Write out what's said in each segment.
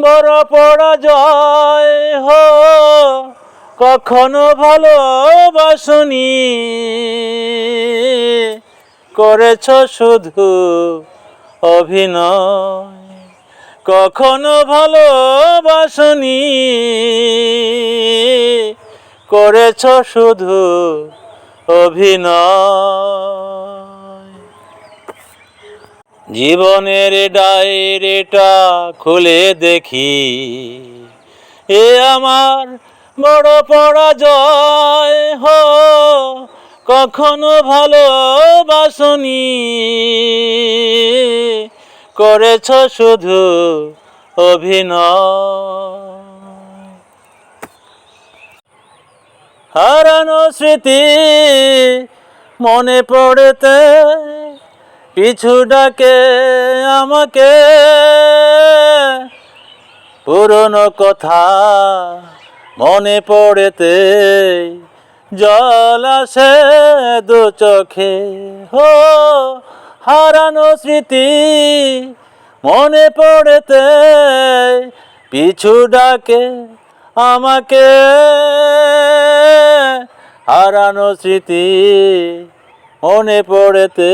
বড় পরাজয় হো। কখনো ভালোবাসনি। করেছ শুধু অভিনয়। কখনো ভালোবাসনি। করেছ শুধু অভিনয়। জীবনের ডায়েরিটা খুলে দেখি। এ আমার বড় পরাজয় হো, কখনো ভালোবাসনি। করেছ শুধু অভিনয়। হারানো স্মৃতি মনে পড়েতে পিছু ডাকে আমাকে। পুরনো কথা মনে পড়েতে জল আসে দু চোখে। হো, হারানো স্মৃতি মনে পড়েতে পিছু ডাকে আমাকে। হারানো স্মৃতি মনে পড়েতে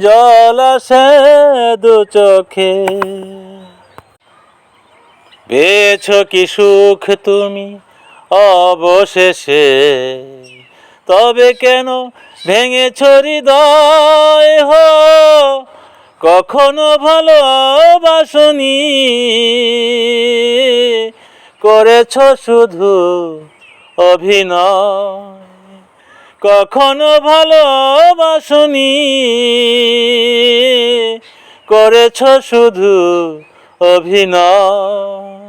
জল আসে দু চোখে। পেয়েছ কি সুখ তুমি? অবশেষে। তবে কেন ভেঙেছ হৃদয় হো? কখনো ভালোবাসনি করেছ শুধু অভিনয়। কখনো ভালোবাসনি। করেছ শুধু অভিনয়।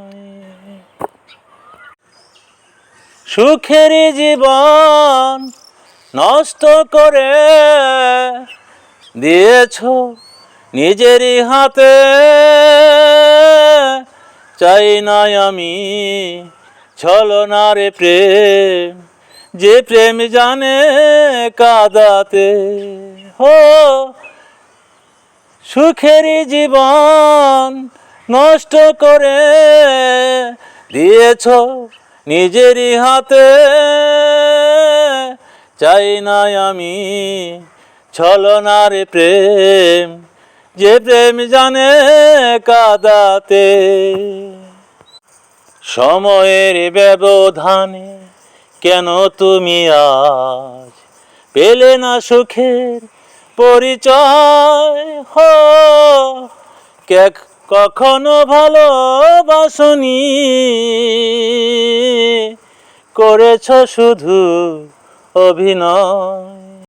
সুখের জীবন নষ্ট করে দিয়েছ নিজেরই হাতে। চাই না আমি ছলনারে প্রেম। যে প্রেম জানে কাদাতে, হো, সুখের জীবন নষ্ট করে দিয়েছ নিজেরই হাতে। চাই না আমি ছলনার প্রেম, যে প্রেম জানে কাদাতে। সময়ের ব্যবধানে কেন তুমি আজ পেলে না সুখের পরিচয়? হো কে কখনো ভালোবাসনি? করেছ শুধু অভিনয়।